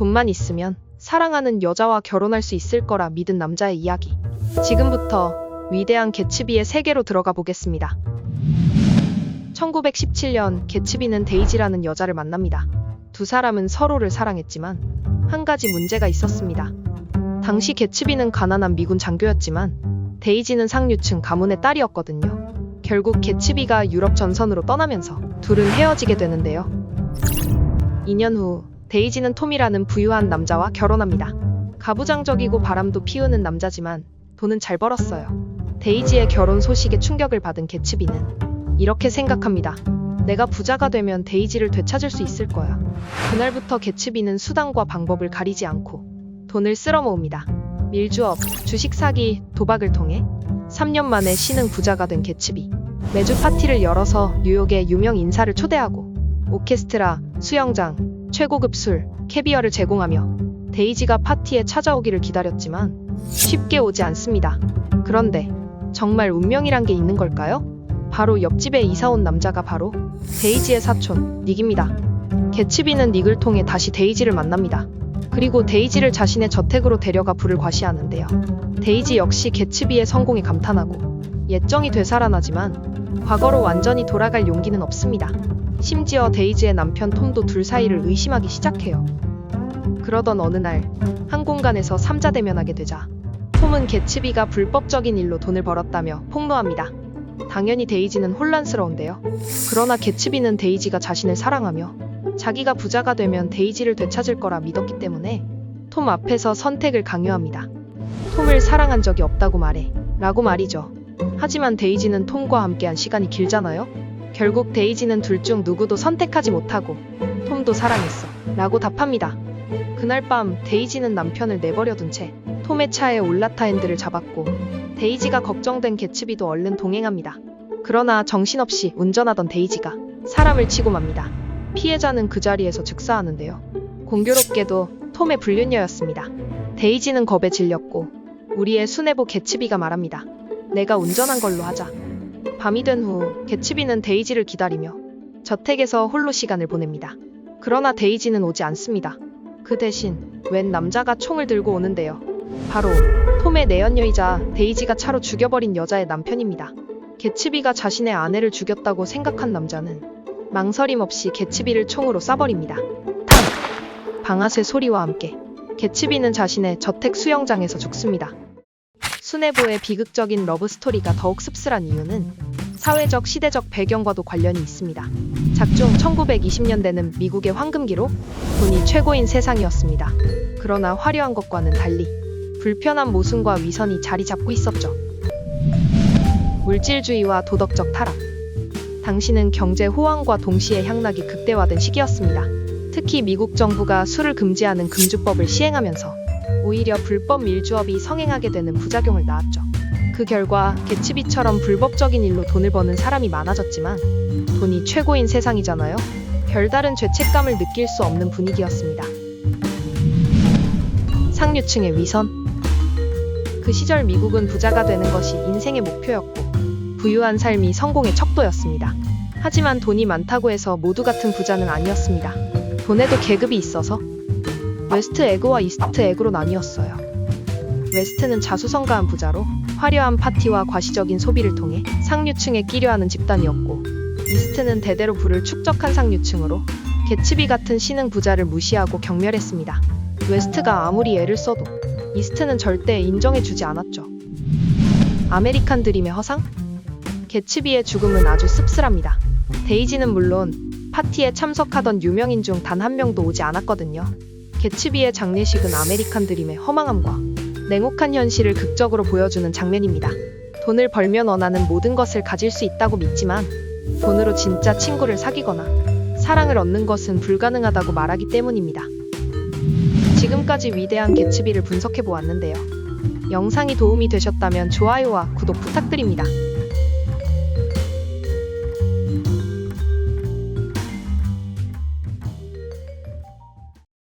돈만 있으면 사랑하는 여자와 결혼할 수 있을 거라 믿은 남자의 이야기. 지금부터 위대한 개츠비의 세계로 들어가 보겠습니다. 1917년 개츠비는 데이지라는 여자를 만납니다. 두 사람은 서로를 사랑했지만 한 가지 문제가 있었습니다. 당시 개츠비는 가난한 미군 장교였지만 데이지는 상류층 가문의 딸이었거든요. 결국 개츠비가 유럽 전선으로 떠나면서 둘은 헤어지게 되는데요. 2년 후 데이지는 톰이라는 부유한 남자와 결혼합니다. 가부장적이고 바람도 피우는 남자지만 돈은 잘 벌었어요. 데이지의 결혼 소식에 충격을 받은 개츠비는 이렇게 생각합니다. 내가 부자가 되면 데이지를 되찾을 수 있을 거야. 그날부터 개츠비는 수단과 방법을 가리지 않고 돈을 쓸어 모읍니다. 밀주업, 주식 사기, 도박을 통해 3년 만에 신흥 부자가 된 개츠비. 매주 파티를 열어서 뉴욕의 유명 인사를 초대하고 오케스트라, 수영장, 최고급 술, 캐비어를 제공하며 데이지가 파티에 찾아오기를 기다렸지만 쉽게 오지 않습니다. 그런데 정말 운명이란 게 있는 걸까요? 바로 옆집에 이사 온 남자가 바로 데이지의 사촌, 닉입니다. 개츠비는 닉을 통해 다시 데이지를 만납니다. 그리고 데이지를 자신의 저택으로 데려가 불을 과시하는데요. 데이지 역시 개츠비의 성공에 감탄하고 예정이 되살아나지만 과거로 완전히 돌아갈 용기는 없습니다. 심지어 데이지의 남편 톰도 둘 사이를 의심하기 시작해요. 그러던 어느 날 한 공간에서 삼자 대면하게 되자 톰은 개츠비가 불법적인 일로 돈을 벌었다며 폭로합니다. 당연히 데이지는 혼란스러운데요. 그러나 개츠비는 데이지가 자신을 사랑하며 자기가 부자가 되면 데이지를 되찾을 거라 믿었기 때문에 톰 앞에서 선택을 강요합니다. 톰을 사랑한 적이 없다고 말해. 라고 말이죠. 하지만 데이지는 톰과 함께한 시간이 길잖아요? 결국 데이지는 둘 중 누구도 선택하지 못하고 톰도 사랑했어. 라고 답합니다. 그날 밤 데이지는 남편을 내버려둔 채 톰의 차에 올라타 핸들을 잡았고 데이지가 걱정된 개츠비도 얼른 동행합니다. 그러나 정신없이 운전하던 데이지가 사람을 치고 맙니다. 피해자는 그 자리에서 즉사하는데요. 공교롭게도 톰의 불륜녀였습니다. 데이지는 겁에 질렸고 우리의 수뇌부 개츠비가 말합니다. 내가 운전한 걸로 하자. 밤이 된 후 개츠비는 데이지를 기다리며 저택에서 홀로 시간을 보냅니다. 그러나 데이지는 오지 않습니다. 그 대신 웬 남자가 총을 들고 오는데요. 바로 톰의 내연녀이자 데이지가 차로 죽여버린 여자의 남편입니다. 개츠비가 자신의 아내를 죽였다고 생각한 남자는 망설임 없이 개츠비를 총으로 쏴버립니다. 탕! 방아쇠 소리와 함께 개츠비는 자신의 저택 수영장에서 죽습니다. 수뇌부의 비극적인 러브 스토리가 더욱 씁쓸한 이유는 사회적 시대적 배경과도 관련이 있습니다. 작중 1920년대는 미국의 황금기로 돈이 최고인 세상이었습니다. 그러나 화려한 것과는 달리 불편한 모순과 위선이 자리 잡고 있었죠. 물질주의와 도덕적 타락. 당시는 경제 호황과 동시에 향락이 극대화된 시기였습니다. 특히 미국 정부가 술을 금지하는 금주법을 시행하면서 오히려 불법 밀주업이 성행하게 되는 부작용을 낳았죠. 그 결과 개츠비처럼 불법적인 일로 돈을 버는 사람이 많아졌지만 돈이 최고인 세상이잖아요. 별다른 죄책감을 느낄 수 없는 분위기였습니다. 상류층의 위선. 그 시절 미국은 부자가 되는 것이 인생의 목표였고 부유한 삶이 성공의 척도였습니다. 하지만 돈이 많다고 해서 모두 같은 부자는 아니었습니다. 돈에도 계급이 있어서 웨스트 에그와 이스트 에그로 나뉘었어요. 웨스트는 자수성가한 부자로 화려한 파티와 과시적인 소비를 통해 상류층에 끼려하는 집단이었고 이스트는 대대로 부를 축적한 상류층으로 개츠비 같은 신흥 부자를 무시하고 경멸했습니다. 웨스트가 아무리 애를 써도 이스트는 절대 인정해주지 않았죠. 아메리칸 드림의 허상? 개츠비의 죽음은 아주 씁쓸합니다. 데이지는 물론 파티에 참석하던 유명인 중 단 한 명도 오지 않았거든요. 개츠비의 장례식은 아메리칸 드림의 허망함과 냉혹한 현실을 극적으로 보여주는 장면입니다. 돈을 벌면 원하는 모든 것을 가질 수 있다고 믿지만 돈으로 진짜 친구를 사귀거나 사랑을 얻는 것은 불가능하다고 말하기 때문입니다. 지금까지 위대한 개츠비를 분석해 보았는데요. 영상이 도움이 되셨다면 좋아요와 구독 부탁드립니다.